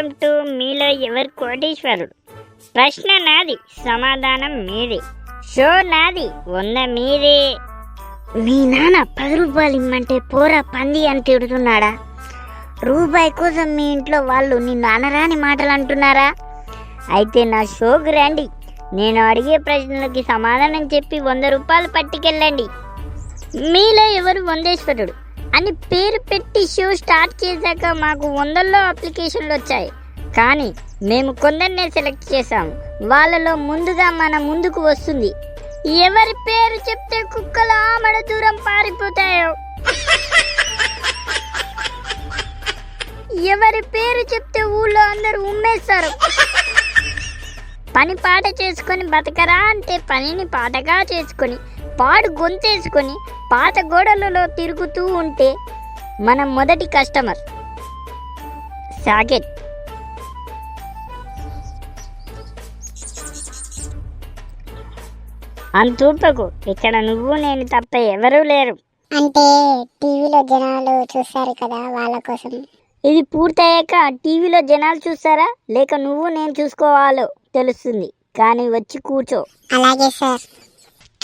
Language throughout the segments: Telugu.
వెల్కమ్ టు మీలో ఎవరు కోటీశ్వరుడు ప్రశ్న నాది సమాధానం మీది. షో నాది వంద మీదే. మీ నాన్న పది రూపాయలు ఇమ్మంటే పోరా పంది అని తిడుతున్నాడా? రూపాయి కోసం మీ ఇంట్లో వాళ్ళు నిన్ను అనరాని మాటలు అంటున్నారా? అయితే నా షోకు రండి. నేను అడిగే ప్రశ్నలకి సమాధానం చెప్పి వంద రూపాయలు పట్టుకెళ్ళండి. మీలో ఎవరు వందేశ్వరుడు? అని పేరు పెట్టి షో స్టార్ట్ చేశాక మాకు వందల్లో అప్లికేషన్లు వచ్చాయి. కానీ మేము కొందరినే సెలెక్ట్ చేశాము. వాళ్ళలో ముందుగా మన ముందుకు వస్తుంది. ఎవరి పేరు చెప్తే కుక్కలు ఆమడ దూరం పారిపోతాయో? ఎవరి పేరు చెప్తే ఊళ్ళో అందరూ ఉమ్మేస్తారు? పని పాట చేసుకొని బతకరా అంటే పనిని పాటగా చేసుకొని పాడు గొంతేసుకొని పాత గోడలలో తిరుగుతూ ఉంటే మన మొదటి కస్టమర్. సాకెట్ అంతూపకు ఇక్కడ నువ్వు నేను తప్ప ఎవరూ లేరు. అంటే టీవీలో జనాలు చూస్తారు కదా వాళ్ళ కోసం. ఇది పూర్తయ్యాక టీవీలో జనాలు చూస్తారా? లేక నువ్వు నేను చూసుకోవాలో? తెలుస్తుంది. కానీ వచ్చి కూర్చో. అలాగే సార్.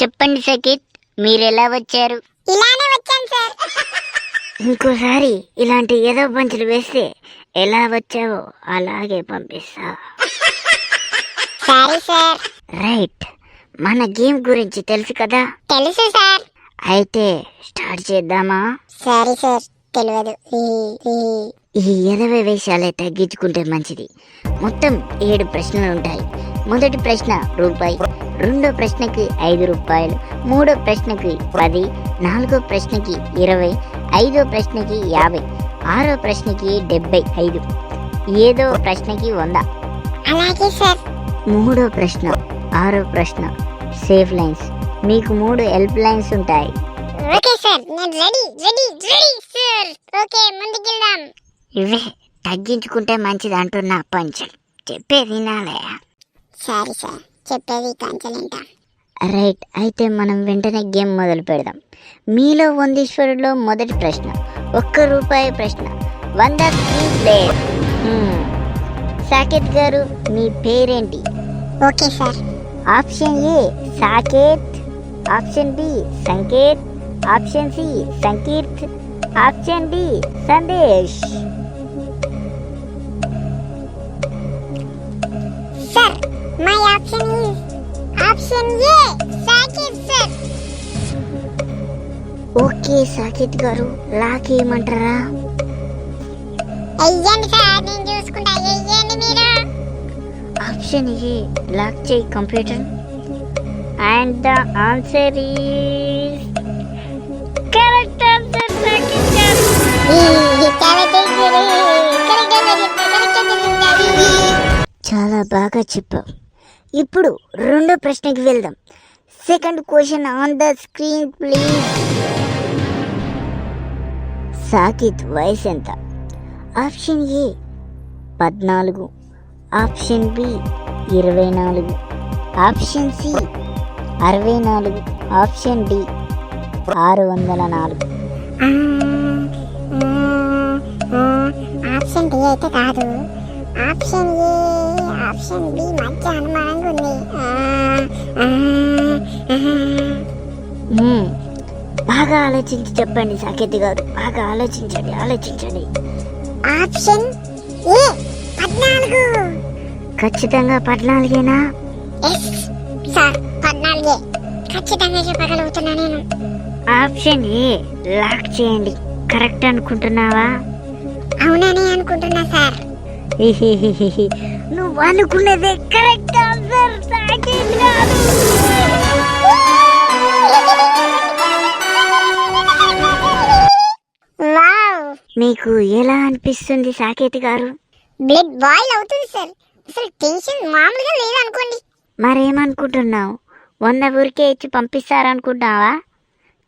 చెప్పండి సకిత్ మీరు ఎలా వచ్చారు? ఇలానే వచ్చాను సార్. ఇంకోసారి ఇలాంటి ఏదో పంచులు వేస్తే ఎలా వచ్చావో అలాగే పంపిస్తా. Sorry sir. రైట్. మన గేమ్ గురించి తెలుసు కదా? తెలుసు సార్. అయితే స్టార్ట్ చేద్దామా? Sorry sir. తెలియదు ఈ ఎనభై వేషాలే తగ్గించుకుంటే మంచిది. మొత్తం ఏడు ప్రశ్నలు ఉంటాయి. మొదటి ప్రశ్న రూపాయి రెండో ప్రశ్నకి ఐదు రూపాయలు మూడో ప్రశ్నకి పది నాలుగో ప్రశ్నకి ఇరవై ఐదో ప్రశ్నకి యాభై ఆరో ప్రశ్నకి డెబ్బై ఐదు ఏదో ప్రశ్నకి వంద. అలాగే సార్. మూడో ప్రశ్న ఆరో ప్రశ్న సేఫ్ లైన్స్. మీకు మూడు హెల్ప్ లైన్స్ ఉంటాయి. ఓకే సార్ నేను ready ready ready. Sir okay ముందుకెళ్దాం. ఇవే తగ్గించుకుంటే మంచిది అంటున్నా పంచం చెప్పేది వినాలే. సారీ సార్ చెప్పేది కాంచలేంట రైట్ అయితే మనం వెంటనే గేమ్ మొదలు పెడదాం. మీలో వందీశ్వరులో మొదటి ప్రశ్న ఒక్క రూపాయి ప్రశ్న. వంద స్క్రీన్ ప్లే సాకేత్ గారు మీ పేరేంటి? Okay sir. Option A Saketh. Option B Sanketh. Option C Sankeerth. Option D Sandesh. Sir my option is option A sir. Okay Saketh గారు లాక్ ఏమంటారా అయ్యండి సార్ నేను చూసుకుంటా అయ్యండి మీరు. ఆప్షన్ ఏ లాక్ చేయి computer. And the answer is చాలా బాగా చెప్పావు. ఇప్పుడు రెండో ప్రశ్నకి వెళ్దాం. Second question on the screen please Saketh వయసు ఎంత? ఆప్షన్ ఏ పద్నాలుగు. ఆప్షన్ బి ఇరవై నాలుగు. ఆప్షన్ సి అరవై నాలుగు. ఆప్షన్ డి ఆరు వందల నాలుగు. ఆప్షన్ డి అయితే కాదు. ఆప్షన్ ఏ ఆప్షన్ బి మధ్య అనుమానంగా ఉంది. బాగా ఆలోచించి చెప్పండి సాకేత్ గారు. బాగా ఆలోచించండి ఆలోచించండి. ఆప్షన్ ఏ పద్నాలుగు. ఖచ్చితంగా పద్నాలుగేనా? Yes sir పద్నాలుగే. ఖచ్చితంగా చెప్పగలుగుతున్నా నేను. ఆప్షన్ ఏ లాక్ చేయండి. కరెక్ట్ అనుకుంటున్నావా? అవునని అనుకుంటున్నా సార్. నువ్వు అనుకున్నదే కరెక్ట్ ఆన్సర్ సాకేత్ గారు. వావ్. మీకు ఎలా అనిపిస్తుంది సాకేత్ గారు? బ్లడ్ బాయిల్ అవుతుంది సార్. అసలు టెన్షన్ మామూలుగా లేదనుకోండి. మరేమనుకుంటున్నావు? వంద ఊరికే ఇచ్చి పంపిస్తారనుకుంటున్నావా?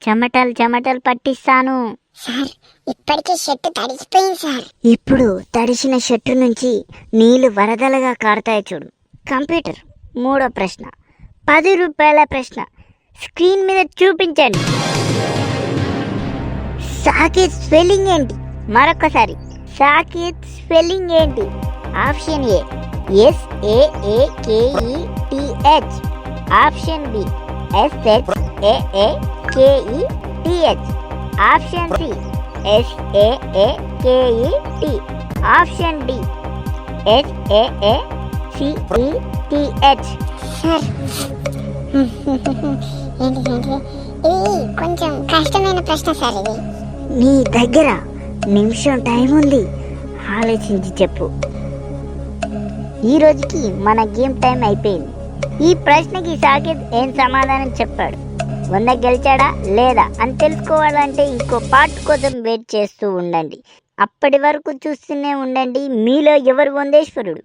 చెమటలు చెమటలు పట్టిస్తాను. సార్ ఇప్పటికే షర్ట్ తడిసిపోయింది సార్. ఇప్పుడు తడిసిన షర్టు నుంచి నీళ్ళు వరదలుగా కారుతాయి చూడు. కంప్యూటర్ మూడో ప్రశ్న. పది రూపాయల ప్రశ్న. స్క్రీన్ మీద చూపించండి. సాకేత్ స్పెల్లింగ్ ఏంటి? మరొకసారి సాకేత్ స్పెల్లింగ్ ఏంటి? Option A. S A A K E T H option B. S H A A K E T H option C S A A K E T option D S A A C E T H sir ఏంటి? ఇది కొంచెం కష్టమైన ప్రశ్న సార్ ఇది. నీ దగ్గర నిమిషం టైం ఉంది. ఆలోచించి చెప్పు. ఈ రోజుకి మన గేమ్ టైం అయిపోయింది. ఈ ప్రశ్నకి సాకేత్ ఏం సమాధానం చెప్పాడు? వంద గెలిచాడా లేదా అని తెలుసుకోవాలంటే ఇంకో పార్ట్ కోసం వెయిట్ చేస్తూ ఉండండి. అప్పటి వరకు చూస్తూనే ఉండండి. మీలో ఎవరు వందేశ్వరుడు